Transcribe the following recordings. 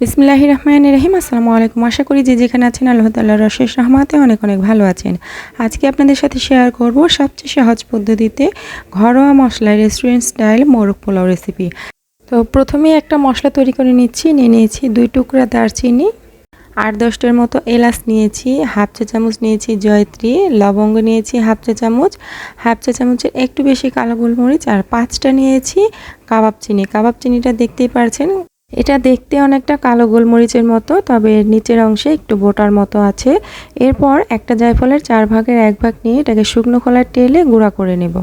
বিসমিল্লাহ রহমান রহিম আসসালামু আলাইকুম। আশা করি যে যেখানে আছেন আল্লাহ তাল্লাহ রশেষ রহমাতে অনেক অনেক ভালো আছেন। আজকে আপনাদের সাথে শেয়ার করব সবচেয়ে সহজ পদ্ধতিতে ঘরোয়া মশলায় রেস্টুরেন্ট স্টাইল মোরগ পোলাও রেসিপি তো প্রথমেই একটা মশলা তৈরি করে নিচ্ছি। নিয়ে নিয়েছি দুই টুকরা দারচিনি, আট দশটার মতো এলাচ নিয়েছি, হাফ চা চামচ নিয়েছি জয়ত্রী, লবঙ্গ নিয়েছি হাফ চা চামচ, হাফ চা চামচের একটু বেশি কালো গোলমরিচ, আর পাঁচটা নিয়েছি কাবাব চিনি। কাবাব চিনিটা দেখতেই পারছেন এটা দেখতে অনেকটা কালো গোলমরিচের মতো, তবে নিচের অংশে একটু বোটার মতো আছে। এরপর একটা জায়ফলের চার ভাগের এক ভাগ নিয়ে এটাকে শুকনো খোলার টেলে গুঁড়া করে নেব।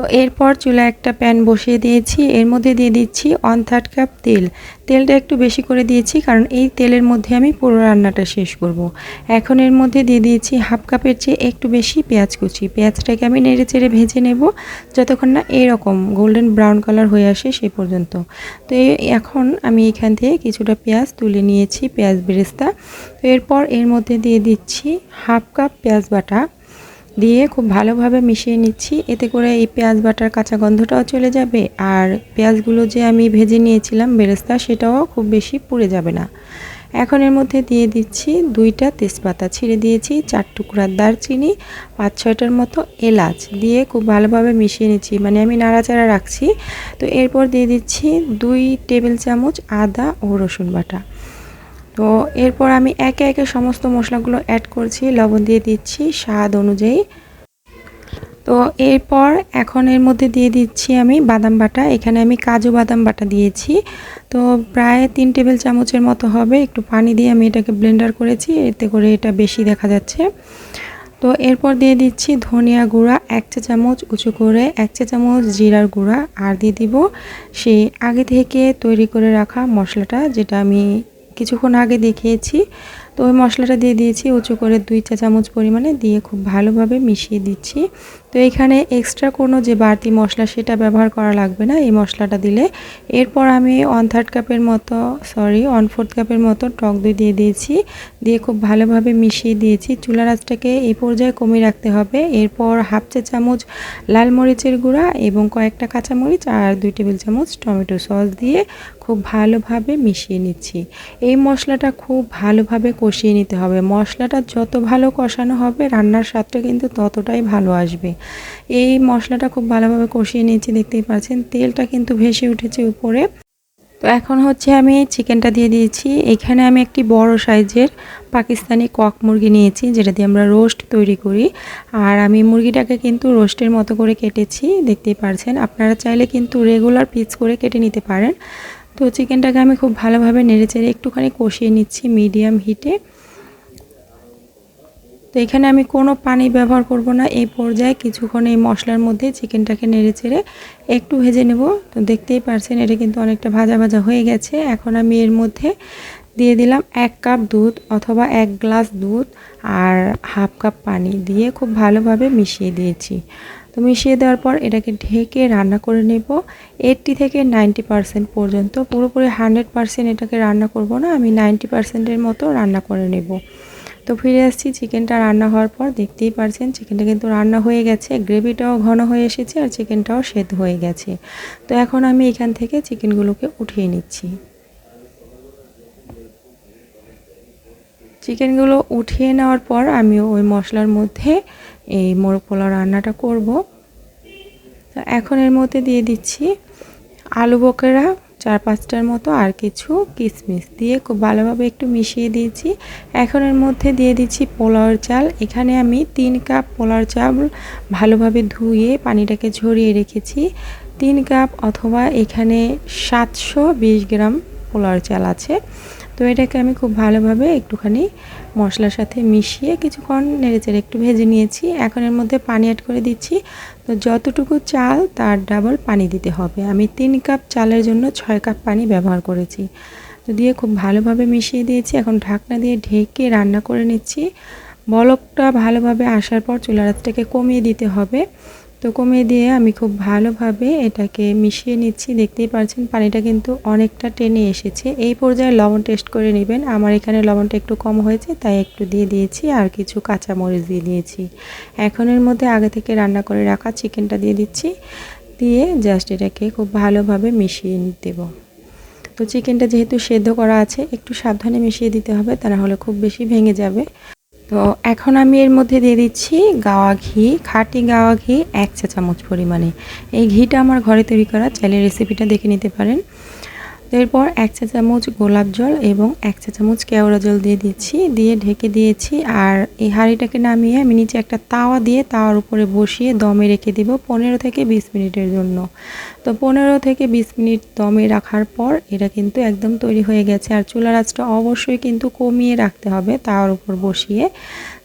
তো এরপর চুলা একটা প্যান বসিয়ে দিয়েছি। এর মধ্যে দিয়ে দিচ্ছি ওয়ান থার্ড কাপ তেল। তেলটা একটু বেশি করে দিয়েছি কারণ এই তেলের মধ্যে আমি পুরো রান্নাটা শেষ করব। এখন এর মধ্যে দিয়ে দিয়েছি হাফ কাপের চেয়ে একটু বেশি পেঁয়াজ কুচি। পেঁয়াজটাকে আমি নেড়ে চেড়ে ভেজে নেব যতক্ষণ না এরকম গোল্ডেন ব্রাউন কালার হয়ে আসে সেই পর্যন্ত। তো এখন আমি এখান থেকে কিছুটা পেঁয়াজ তুলে নিয়েছি, পেঁয়াজ বেরেস্তা। তো এরপর এর মধ্যে দিয়ে দিচ্ছি হাফ কাপ পেঁয়াজ বাটা। দিয়ে খুব ভালোভাবে মিশিয়ে নিচ্ছি। এতে করে এই পেঁয়াজ বাটার কাঁচা গন্ধটাও চলে যাবে আর পেঁয়াজগুলো যে আমি ভেজে নিয়েছিলাম বেরেস্তা, সেটাও খুব বেশি পুড়ে যাবে না। এখন এর মধ্যে দিয়ে দিচ্ছি দুইটা তেজপাতা। ছিঁড়ে দিয়েছি চার টুকরার দারচিনি, পাঁচ ছয়টার মতো এলাচ দিয়ে খুব ভালোভাবে মিশিয়ে নিচ্ছি। মানে আমি নাড়াচাড়া রাখছি। তো এরপর দিয়ে দিচ্ছি দুই টেবিল চামচ আদা ও রসুন বাটা। তো এরপর আমি একে একে সমস্ত মশলাগুলো অ্যাড করছি, লবণ দিয়ে দিচ্ছি স্বাদ অনুযায়ী। তো এরপর এখন এর মধ্যে দিয়ে দিচ্ছি আমি বাদাম বাটা, এখানে আমি কাজু বাদাম বাটা দিয়েছি। তো প্রায় তিন টেবিল চামচের মতো হবে, একটু পানি দিয়ে আমি এটাকে ব্লেন্ডার করেছি, এতে করে এটা বেশি দেখা যাচ্ছে। তো এরপর দিয়ে দিচ্ছি ধনিয়া গুঁড়া, এক চা চামচ উঁচু করে, এক চা চামচ জিরার গুঁড়া, আর দিয়ে দিব সেই আগে থেকে তৈরি করে রাখা মশলাটা, যেটা আমি কিছুক্ষণ আগে দেখিয়েছি। তো ওই মশলাটা দিয়ে দিয়েছি, উঁচু করে দুই চা চামচ পরিমাণে দিয়ে খুব ভালোভাবে মিশিয়ে দিচ্ছি। তো এখানে এক্সট্রা কোনো যে বাড়তি মশলা সেটা ব্যবহার করা লাগবে না, এই মশলাটা দিলে। এরপর আমি ওয়ান থার্ড কাপের মতো সরি ওয়ান ফোর্থ কাপের মতো টক দই দিয়ে দিয়েছি। দিয়ে খুব ভালোভাবে মিশিয়ে দিয়েছি। চুলা রাজটাকে এই পর্যায়ে কমিয়ে রাখতে হবে। এরপর হাফ চা চামচ লাল মরিচের গুঁড়া এবং কয়েকটা কাঁচামরিচ আর দুই টেবিল চামচ টমেটো সস দিয়ে খুব ভালোভাবে মিশিয়ে নিচ্ছি। এই মশলাটা খুব ভালোভাবে কষিয়ে নিতে হবে। মশলাটা যত ভালো কষানো হবে, রান্নার স্বাদটা কিন্তু ততটাই ভালো আসবে। এই মশলাটা খুব ভালোভাবে কষিয়ে নিয়েছি, দেখতেই পাচ্ছেন। তেলটা কিন্তু ভেসে উঠেছে উপরে। তো এখন হচ্ছে আমি চিকেনটা দিয়ে দিয়েছি। এখানে আমি একটি বড় সাইজের পাকিস্তানি কক মুরগি নিয়েছি, যেটা দিয়ে আমরা রোস্ট তৈরি করি। আর আমি মুরগিটাকে কিন্তু রোস্টের মতো করে কেটেছি, দেখতেই পারছেন। আপনারা চাইলে কিন্তু রেগুলার পিস করে কেটে নিতে পারেন। তো চিকেনটাকে আমি খুব ভালোভাবে নেড়ে চেড়ে একটুখানি কষিয়ে নিচ্ছি মিডিয়াম হিটে। তো এখানে আমি কোনো পানি ব্যবহার করব না, এই পর্যায়ে কিছুক্ষণ এই মশলার মধ্যে চিকেনটাকে নেড়ে চেড়ে একটু ভেজে নেব। তো দেখতেই পারছেন, এটা কিন্তু অনেকটা ভাজা ভাজা হয়ে গেছে। এখন আমি এর মধ্যে দিয়ে দিলাম এক কাপ দুধ অথবা এক গ্লাস দুধ আর হাফ কাপ পানি দিয়ে খুব ভালোভাবে মিশিয়ে দিয়েছি। তো মিশিয়ে দেওয়ার পর এটাকে ঢেকে রান্না করে নেব। এইটটি থেকে নাইনটি পারসেন্ট পর্যন্ত, পুরোপুরি হান্ড্রেড পারসেন্ট এটাকে রান্না করব না, আমি নাইনটি পারসেন্টের মতো রান্না করে নেব। তো ফিরে আসছি চিকেনটা রান্না হওয়ার পর, দেখতেই পারছেন চিকেনটা কিন্তু রান্না হয়ে গেছে, গ্রেভিটাও ঘন হয়ে এসেছে আর চিকেনটাও সেদ্ধ হয়ে গেছে। তো এখন আমি এখান থেকে চিকেনগুলোকে উঠিয়ে নিচ্ছি। চিকেনগুলো উঠিয়ে নেওয়ার পর আমি ওই মশলার মধ্যে এই মোরগ পোলাও রান্নাটা করব। তো এখন এর মধ্যে দিয়ে দিচ্ছি আলু বকেরা চার পাঁচটার মতো আর কিছু কিশমিশ দিয়ে খুব ভালোভাবে একটু মিশিয়ে দিয়েছি। এখন এর মধ্যে দিয়ে দিচ্ছি পোলাওর চাল। এখানে আমি তিন কাপ পোলাওর চাল ভালোভাবে ধুয়ে পানিটাকে ঝরিয়ে রেখেছি। তিন কাপ অথবা এখানে সাতশো বিশ গ্রাম পোলাওর চাল আছে। তো এটাকে আমি খুব ভালোভাবে একটুখানি মশলার সাথে মিশিয়ে কিছুক্ষণ নেড়েচেড়ে একটু ভেজে নিয়েছি। এখন এর মধ্যে পানি অ্যাড করে দিচ্ছি। তো যতটুকু চাল, তার ডাবল পানি দিতে হবে। আমি তিন কাপ চালের জন্য ছয় কাপ পানি ব্যবহার করেছি। তো দিয়ে খুব ভালোভাবে মিশিয়ে দিয়েছি। এখন ঢাকনা দিয়ে ঢেকে রান্না করে নিচ্ছি। বলকটা ভালোভাবে আসার পর চুলা রাতটাকে কমিয়ে দিতে হবে। তো কমিয়ে দিয়ে আমি খুব ভালোভাবে এটাকে মিশিয়ে নিচ্ছি। দেখতেই পাচ্ছেন পানিটা কিন্তু অনেকটা টেনে এসেছে। এই পর্যায়ে লবণ টেস্ট করে নেবেন। আমার এখানে লবণটা একটু কম হয়েছে, তাই একটু দিয়ে দিয়েছি আর কিছু কাঁচা মরিচ দিয়ে দিয়েছি। এখন এর মধ্যে আগে থেকে রান্না করে রাখা চিকেনটা দিয়ে দিচ্ছি। দিয়ে জাস্ট এটাকে খুব ভালোভাবে মিশিয়ে দেব। তো চিকেনটা যেহেতু সেদ্ধ করা আছে, একটু সাবধানে মিশিয়ে দিতে হবে, তা না হলে খুব বেশি ভেঙে যাবে। তো এখন আমি এর মধ্যে দিয়ে দিচ্ছি গাওয়া ঘি, খাটি গাওয়া ঘি, এক চা চামচ পরিমাণে। এই ঘিটা আমার ঘরে তৈরি করা, চাইলে রেসিপিটা দেখে নিতে পারেন। এরপর এক চা চামচ গোলাপ জল এবং এক চা চামচ কেওড়া জল দিয়ে দিচ্ছি, দিয়ে ঢেকে দিয়েছি। আর এই হাঁড়িটাকে নামিয়ে আমি নিচে একটা তাওয়া দিয়ে তাওয়ার উপরে বসিয়ে দমে রেখে দিব পনেরো থেকে বিশ মিনিটের জন্য। তো পনেরো থেকে বিশ মিনিট দমে রাখার পর এটা কিন্তু একদম তৈরি হয়ে গেছে। আর চুলার আঁচটা অবশ্যই কিন্তু কমিয়ে রাখতে হবে তাওয়ার উপর বসিয়ে।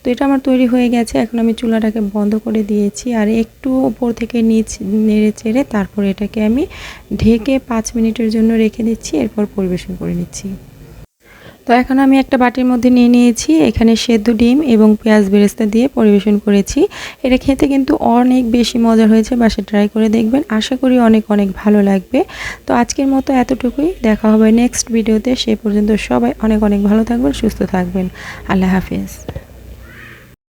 তো এটা আমার তৈরি হয়ে গেছে। এখন আমি চুলাটাকে বন্ধ করে দিয়েছি আর একটু উপর থেকে নিচ নেড়ে চেড়ে তারপর এটাকে আমি ঢেকে পাঁচ মিনিটের জন্য রেখে দিচ্ছি, এরপর পরিবেশন করে নিচ্ছি। তো এখন আমি একটা বাটির মধ্যে নিয়ে নিয়েছি, এখানে সেদ্ধ ডিম এবং পেঁয়াজ বেরেস্তা দিয়ে পরিবেশন করেছি। এটা খেতে কিন্তু অনেক বেশি মজার হয়েছে বাসে ট্রাই করে দেখবেন। আশা করি অনেক অনেক ভালো লাগবে। তো আজকের মতো এতটুকুই, দেখা হবে নেক্সট ভিডিওতে। সে পর্যন্ত সবাই অনেক অনেক ভালো থাকবেন, সুস্থ থাকবেন। আল্লাহ হাফিজ।